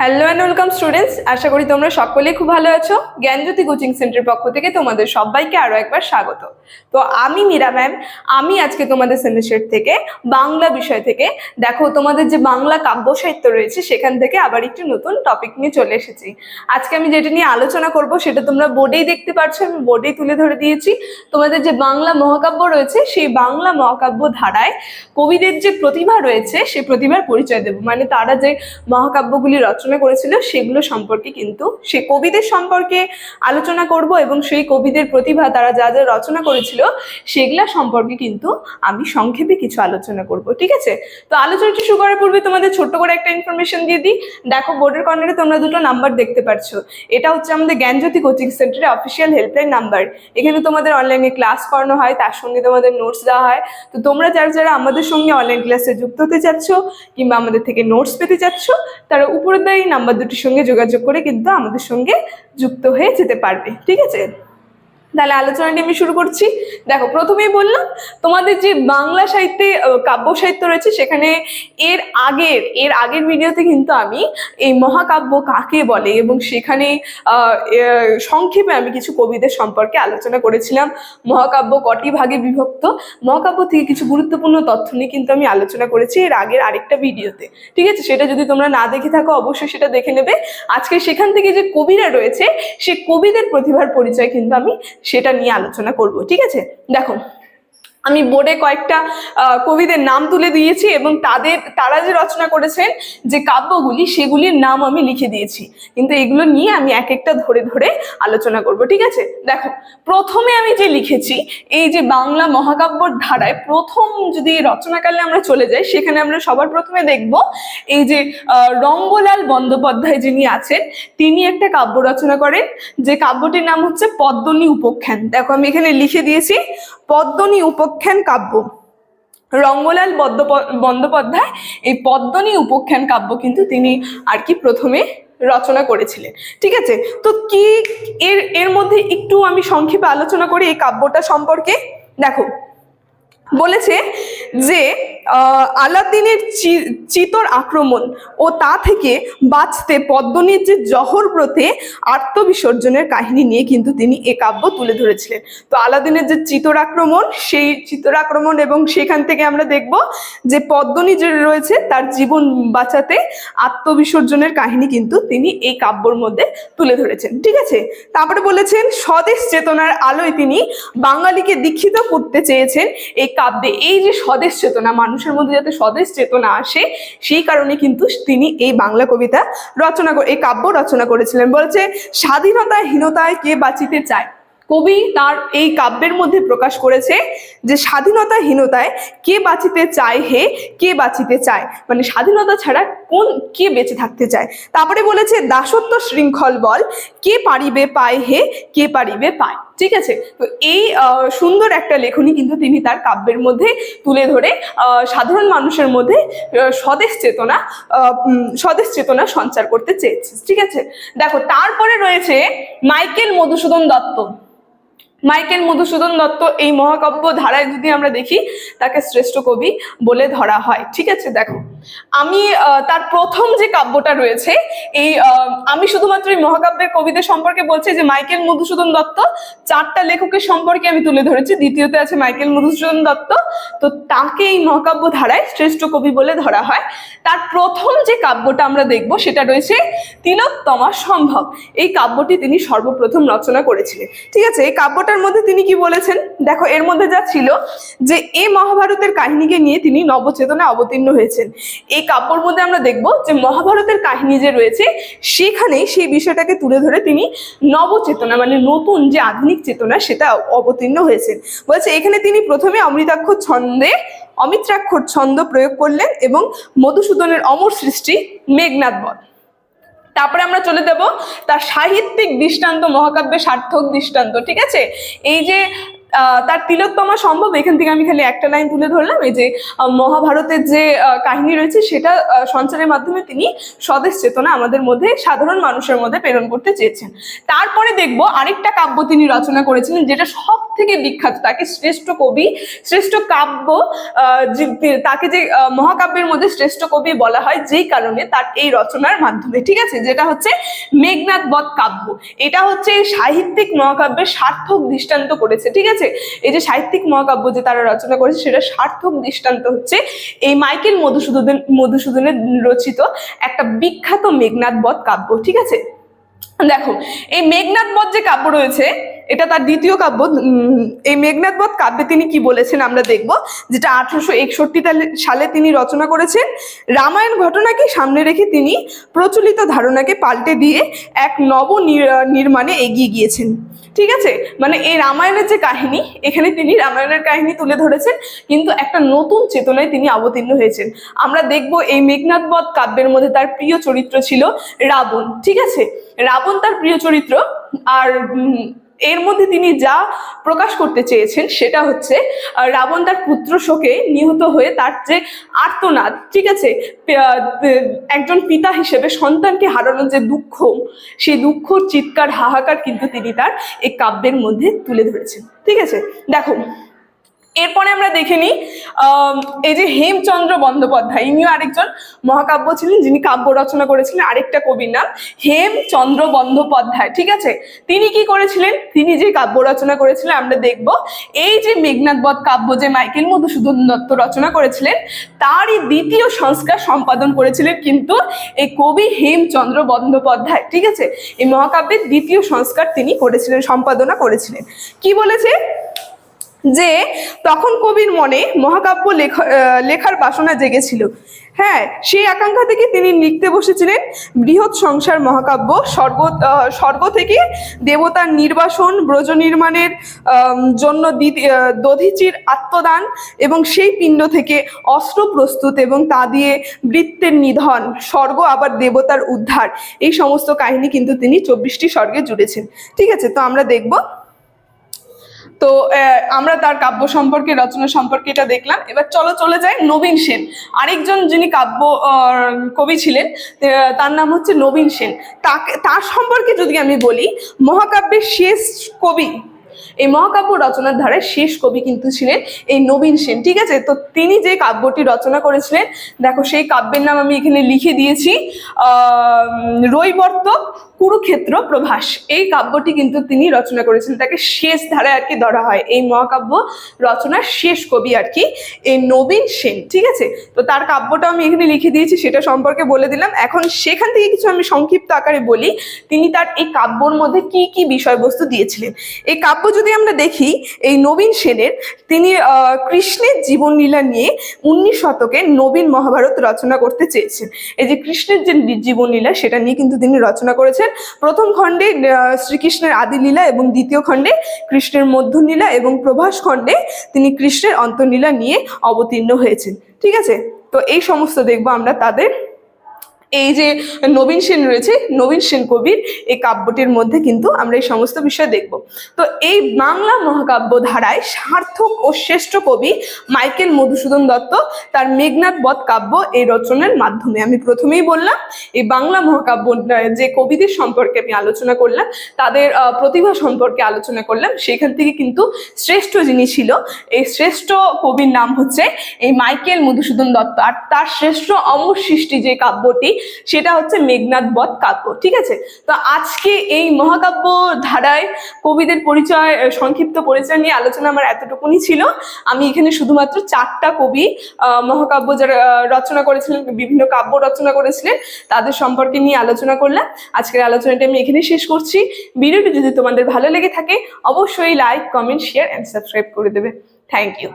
Hello and welcome students আশা করি তোমরা সকলেই খুব ভালো আছো। জ্ঞানজ্যোতি কোচিং সেন্টারের পক্ষ থেকে তোমাদের সবাইকে আরও একবার স্বাগত। তো আমি মীরা ম্যাম। আমি আজকে তোমাদের সেমিস্টার থেকে বাংলা বিষয় থেকে দেখো, তোমাদের যে বাংলা কাব্য সাহিত্য রয়েছে, সেখান থেকে আবার একটি নতুন টপিক নিয়ে চলে এসেছি। আজকে আমি যেটা নিয়ে আলোচনা করব, সেটা তোমরা বোর্ডেই দেখতে পাচ্ছ আমি বোর্ডেই তুলে ধরে দিয়েছি। তোমাদের যে বাংলা মহাকাব্য রয়েছে, সেই বাংলা মহাকাব্য ধারায় কবিদের যে প্রতিভা রয়েছে সেই প্রতিভার পরিচয় দেব। মানে তারা যে মহাকাব্যগুলি রচনা করেছিল, সেগুলো সম্পর্কে কিন্তু, সে কবিদের সম্পর্কে আলোচনা করব এবং সেই কবিদের প্রতিভা, তারা যা যা রচনা করেছিল, সেগুলা সম্পর্কে কিন্তু আমি সংক্ষেপে কিছু আলোচনা করব, ঠিক আছে? তো আলোচনাটি শুরু করার পূর্বে তোমাদের ছোট্ট করে একটা ইনফরমেশন দিয়ে দিই। দেখো বোর্ডের কর্নারে তোমরা দুটো নাম্বার দেখতে পাচ্ছ এটা হচ্ছে আমাদের জ্ঞানজ্যোতি কোচিং সেন্টারের অফিসিয়াল হেল্পলাইন নাম্বার এখানে তোমাদের অনলাইনে ক্লাস করানো হয়, তার সঙ্গে তোমাদের নোটস দেওয়া হয়। তো তোমরা যারা যারা আমাদের সঙ্গে অনলাইন ক্লাসে যুক্ত হতে চাচ্ছ, কিংবা আমাদের থেকে নোটস পেতে চাচ্ছ, তারা উপরের এই নাম্বার দুটির সঙ্গে যোগাযোগ করে কিন্তু আমাদের সঙ্গে যুক্ত হয়ে যেতে পারবে, ঠিক আছে? তাহলে আলোচনাটি আমি শুরু করছি। দেখো, প্রথমেই বললাম, তোমাদের যে বাংলা সাহিত্যে কাব্য সাহিত্য রয়েছে, সেখানে এর আগের এর আগের ভিডিওতে কিন্তু আমি এই মহাকাব্য কাকে বলে এবং সেখানে সংক্ষেপে আমি কিছু কবিদের সম্পর্কে আলোচনা করেছিলাম। মহাকাব্য কটি ভাগে বিভক্ত? মহাকাব্য থেকে কিছু গুরুত্বপূর্ণ তথ্য নিয়ে কিন্তু আমি আলোচনা করেছি এর আগের আরেকটা ভিডিওতে। ঠিক আছে? সেটা যদি তোমরা না দেখে থাকো, অবশ্যই সেটা দেখে নেবে। আজকে সেখান থেকে যে কবিরা রয়েছে, সে কবিদের প্রতিভার পরিচয় কিন্তু আমি সেটা নিয়ে আলোচনা করব। ঠিক আছে? দেখো আমি বোর্ডে কয়েকটা কবিদের নাম তুলে দিয়েছি এবং তাদের, তারা যে রচনা করেছেন, যে কাব্যগুলি, সেগুলির নাম আমি লিখে দিয়েছি। কিন্তু এগুলো নিয়ে আমি এক একটা ধরে ধরে আলোচনা করব, ঠিক আছে? দেখো, প্রথমে আমি যে লিখেছি, এই যে বাংলা মহাকাব্যর ধারায় প্রথম যদি রচনাকালে আমরা চলে যাই, সেখানে আমরা সবার প্রথমে দেখব, এই যে রঙ্গলাল বন্দ্যোপাধ্যায় যিনি আছেন, তিনি একটা কাব্য রচনা করেন, যে কাব্যটির নাম হচ্ছে পদ্মনী উপখ্যান। দেখো, আমি এখানে লিখে দিয়েছি পদ্মনী উপখ্যান কাব্য। রঙ্গলাল বন্দ্যোপাধ্যায় এই পদ্মনী উপখ্যান কাব্য কিন্তু তিনি আর কি প্রথমে রচনা করেছিলেন। ঠিক আছে? তো কি এর এর মধ্যে একটু আমি সংক্ষেপে আলোচনা করি এই কাব্যটা সম্পর্কে? দেখো বলেছে যে চি- চিতর আক্রমণ ও তা থেকে বাঁচতে পদ্মনীর যে জহর ব্রতে আত্মবিসর্জনের কাহিনী নিয়ে কিন্তু তিনি এ কাব্য তুলে ধরেছিলেন। তো আলাদিনের যে চিতর আক্রমণ, সেই চিতর আক্রমণ এবং সেখান থেকে আমরা দেখব যে পদ্মনী যে রয়েছে, তার জীবন বাঁচাতে আত্মবিসর্জনের কাহিনী কিন্তু তিনি এই কাব্যর মধ্যে তুলে ধরেছেন। ঠিক আছে? তারপরে বলেছেন, স্বদেশ চেতনার আলোয় তিনি বাঙালিকে দীক্ষিত করতে চেয়েছেন এই কাব্যে। এই যে স্বদেশ চেতনা, মানুষের মধ্যে যাতে স্বদেশ চেতনা আসে, সেই কারণে কিন্তু তিনি এই বাংলা কবিতা রচনা এই কাব্য রচনা করেছিলেন। বলছে, স্বাধীনতাহীনতায় কে বাঁচিতে চায়? কবি তার এই কাব্যের মধ্যে প্রকাশ করেছে যে স্বাধীনতাহীনতায় কে বাঁচিতে চায় হে, কে বাঁচিতে চায়? মানে স্বাধীনতা ছাড়া কোন, কে বেঁচে থাকতে চায়? তারপরে বলেছে, দাসত্ব শৃঙ্খল বল, কে পারিবে পায় হে, কে পারিবে পায়। ঠিক আছে? তো এই সুন্দর একটা লেখনী কিন্তু তিনি তার কাব্যের মধ্যে তুলে ধরে সাধারণ মানুষের মধ্যে স্বদেশ চেতনা স্বদেশ চেতনা সঞ্চার করতে চেয়েছে। ঠিক আছে? দেখো, তারপরে রয়েছে মাইকেল মধুসূদন দত্ত। মাইকেল মধুসূদন দত্ত এই মহাকাব্য ধারায় যদি আমরা দেখি, তাকে শ্রেষ্ঠ কবি বলে ধরা হয়। ঠিক আছে, দেখো। আমি তার প্রথম যে কাব্যটা রয়েছে, এই আমি শুধুমাত্র এই মহাকাব্যের কবিদের সম্পর্কে বলছি যে মাইকেল মধুসূদন দত্ত, চারটা লেখকের সম্পর্কে আমি তুলে ধরেছি। দ্বিতীয়তে আছে মাইকেল মধুসূদন দত্ত। তো তাকে এই মহাকাব্য ধারায় শ্রেষ্ঠ কবি বলে ধরা হয়। তার প্রথম যে কাব্যটা আমরা দেখব, সেটা রয়েছে তিলোত্তমা সম্ভব। এই কাব্যটি তিনি সর্বপ্রথম রচনা করেছিলেন। ঠিক আছে, এই কাব্যটার মধ্যে তিনি কি বলেছেন? দেখো, এর মধ্যে যা ছিল যে এই মহাভারতের কাহিনীকে নিয়ে তিনি নবচেতনায় অবতীর্ণ হয়েছেন। এই কাব্যর মধ্যে আমরা দেখব যে, মহাভারতের কাহিনী যে রয়েছে, সেখানেই সেই বিষয়টাকে তুলে ধরে তিনি নবচেতনা মানে নতুন যে আধুনিক চেতনা, সেটা অবতীর্ণ হয়েছেন। বলছে, এখানে তিনি প্রথমে অমৃতাক্ষর ছন্দে অমিত্রাক্ষর ছন্দ প্রয়োগ করলেন এবং মধুসূদনের অমর সৃষ্টি মেঘনাথ বধ। তারপরে আমরা চলে যাব তার সাহিত্যিক দৃষ্টান্ত, মহাকাব্যের সার্থক দৃষ্টান্ত, ঠিক আছে? এই যে তার তিলোত্তমা সম্ভব, এখান থেকে আমি খালি একটা লাইন তুলে ধরলাম, এই যে মহাভারতের যে কাহিনী রয়েছে, সেটা সঞ্চারের মাধ্যমে তিনি স্বদেশ চেতনা আমাদের মধ্যে, সাধারণ মানুষের মধ্যে প্রেরণ করতে চেয়েছেন। তারপরে দেখব আরেকটা কাব্য তিনি রচনা করেছিলেন, যেটা সব থেকে বিখ্যাত, তাকে শ্রেষ্ঠ কবি, শ্রেষ্ঠ কাব্য তাকে যে মহাকাব্যের মধ্যে শ্রেষ্ঠ কবি বলা হয়, যেই কারণে তার এই রচনার মাধ্যমে, ঠিক আছে? যেটা হচ্ছে মেঘনাথ বধ কাব্য। এটা হচ্ছে সাহিত্যিক মহাকাব্যের সার্থক দৃষ্টান্ত করেছে, ঠিক আছে? এই যে সাহিত্যিক মহাকাব্য যে তারা রচনা করেছে, সেটা সার্থক দৃষ্টান্ত হচ্ছে এই মাইকেল মধুসূদন মধুসূদনের রচিত একটা বিখ্যাত মেঘনাথ বধ কাব্য, ঠিক আছে? দেখো, এই মেঘনাথ বধ যে কাব্য রয়েছে এটা তার দ্বিতীয় কাব্য এই মেঘনাথ বধ কাব্যে তিনি কি বলেছেন আমরা দেখব, যেটা আঠারোশো একষট্টি সালে তিনি রচনা করেছেন। রামায়ণ ঘটনাকে সামনে রেখে তিনি প্রচলিত ধারণাকে পাল্টে দিয়ে এক নব নির- নির্মাণে এগিয়ে গিয়েছেন। ঠিক আছে? মানে এই রামায়ণের যে কাহিনী, এখানে তিনি রামায়ণের কাহিনী তুলে ধরেছেন, কিন্তু একটা নতুন চেতনায় তিনি অবতীর্ণ হয়েছেন। আমরা দেখব এই মেঘনাথ বধ কাব্যের মধ্যে তার প্রিয় চরিত্র ছিল রাবণ। ঠিক আছে? রাবণ তার প্রিয় চরিত্র, আর এর মধ্যে তিনি যা প্রকাশ করতে চেয়েছেন সেটা হচ্ছে রাবণ তার পুত্র শোকে নিহত হয়ে তার যে আর্তনাদ, ঠিক আছে? একজন পিতা হিসেবে সন্তানকে হারানোর যে দুঃখ, সেই দুঃখ চিৎকার, হাহাকার কিন্তু তিনি তার এই কাব্যের মধ্যে তুলে ধরেছেন। ঠিক আছে? দেখো এরপরে আমরা দেখে নিই এই যে হেমচন্দ্র বন্দ্যোপাধ্যায়, ইনিও আরেকজন মহাকাব্য ছিলেন যিনি কাব্য রচনা করেছিলেন, আরেকটা কবির নাম হেমচন্দ্র বন্দ্যোপাধ্যায়, ঠিক আছে? তিনি কি করেছিলেন? তিনি যে কাব্য রচনা করেছিলেন, আমরা দেখব। এই যে মেঘনাথ বধ কাব্য যে মাইকেল মধুসূদন দত্ত রচনা করেছিলেন, তারই দ্বিতীয় সংস্কার সম্পাদন করেছিলেন কিন্তু এই কবি হেমচন্দ্র বন্দ্যোপাধ্যায়, ঠিক আছে? এই মহাকাব্যের দ্বিতীয় সংস্কার তিনি করেছিলেন, সম্পাদনা করেছিলেন। কি বলেছে? যে তখন কবির মনে মহাকাব্য লেখা লেখার বাসনা জেগেছিল। হ্যাঁ সেই আকাঙ্ক্ষা থেকে তিনি লিখতে বসেছিলেন বৃহৎ সংসার মহাকাব্য স্বর্গ স্বর্গ থেকে দেবতার নির্বাসন, ব্রজ নির্মাণের জন্য দধিচির আত্মদান এবং সেই পিণ্ড থেকে অস্ত্র প্রস্তুত এবং তা দিয়ে বৃত্তের নিধন, স্বর্গ আবার দেবতার উদ্ধার। এই সমস্ত কাহিনী কিন্তু তিনি চব্বিশটি স্বর্গে জুড়েছেন। ঠিক আছে, তো আমরা দেখব তো আমরা তার কাব্য সম্পর্কে, রচনা সম্পর্কে এটা দেখলাম। এবার চলো, চলে যায় নবীন সেন। আরেকজন যিনি কাব্য কবি ছিলেন তার নাম হচ্ছে নবীন সেন। তাকে, তার সম্পর্কে যদি আমি বলি, মহাকাব্যের শেষ কবি এই মহাকাব্য রচনার ধারে শেষ কবি কিন্তু ছিলেন এই নবীন সেন, ঠিক আছে? তো তিনি যে কাব্যটি রচনা করেছিলেন, দেখো সেই কাব্যের নাম আমি এখানে লিখে দিয়েছি, আহ, রৈবর্তক কুরুক্ষেত্র প্রভাস। এই কাব্যটি কিন্তু তিনি রচনা করেছিলেন তাকে শেষ ধারায় আর কি ধরা হয়। এই মহাকাব্য রচনার শেষ কবি আর কি এই নবীন সেন, ঠিক আছে? তো তার কাব্যটা আমি এখানে লিখে দিয়েছি, সেটা সম্পর্কে বলে দিলাম। এখন সেখান থেকে কিছু আমি সংক্ষিপ্ত আকারে বলি, তিনি তার এই কাব্যর মধ্যে কি কি বিষয়বস্তু দিয়েছিলেন? এই কাব্য যদি আমরা দেখি, এই নবীন সেনের, তিনি কৃষ্ণের জীবনলীলা নিয়ে উনিশ শতকে নবীন মহাভারত রচনা করতে চেয়েছেন। এই যে কৃষ্ণের যে জীবনলীলা, সেটা নিয়ে কিন্তু তিনি রচনা করেছেন। প্রথম খণ্ডে শ্রীকৃষ্ণের আদিলীলা এবং দ্বিতীয় খণ্ডে কৃষ্ণের মধ্যলীলা এবং প্রভাস খণ্ডে তিনি কৃষ্ণের অন্তর্লীলা নিয়ে অবতীর্ণ হয়েছেন। ঠিক আছে? তো এই সমস্ত দেখব আমরা তাদের এই যে নবীন সেন রয়েছে, নবীন সেন কবির এই কাব্যটির মধ্যে কিন্তু আমরা এই সমস্ত বিষয় দেখব। তো এই বাংলা মহাকাব্য ধারায় সার্থক ও শ্রেষ্ঠ কবি মাইকেল মধুসূদন দত্ত, তার মেঘনাথ বধ কাব্য এই রচনার মাধ্যমে। আমি প্রথমেই বললাম, এই বাংলা মহাকাব্য যে কবিদের সম্পর্কে আমি আলোচনা করলাম, তাদের প্রতিভা সম্পর্কে আলোচনা করলাম, সেখান থেকে কিন্তু শ্রেষ্ঠ যিনি ছিল, এই শ্রেষ্ঠ কবির নাম হচ্ছে এই মাইকেল মধুসূদন দত্ত। আর তার শ্রেষ্ঠ অমর সৃষ্টি যে কাব্যটি সেটা হচ্ছে মেঘনাথ বধ কাব্য, ঠিক আছে? তো আজকে এই মহাকাব্য ধারায় কবিদের পরিচয় সংক্ষিপ্ত পরিচয় নিয়ে আলোচনা আমার এতটুকুনি ছিল। আমি এখানে শুধুমাত্র চারটা কবি মহাকাব্য যারা রচনা করেছিলেন, বিভিন্ন কাব্য রচনা করেছিলেন, তাদের সম্পর্কে নিয়ে আলোচনা করলাম। আজকের আলোচনাটা আমি এখানে শেষ করছি। ভিডিওটি যদি তোমাদের ভালো লেগে থাকে, অবশ্যই like comment share and subscribe করে দেবে। Thank you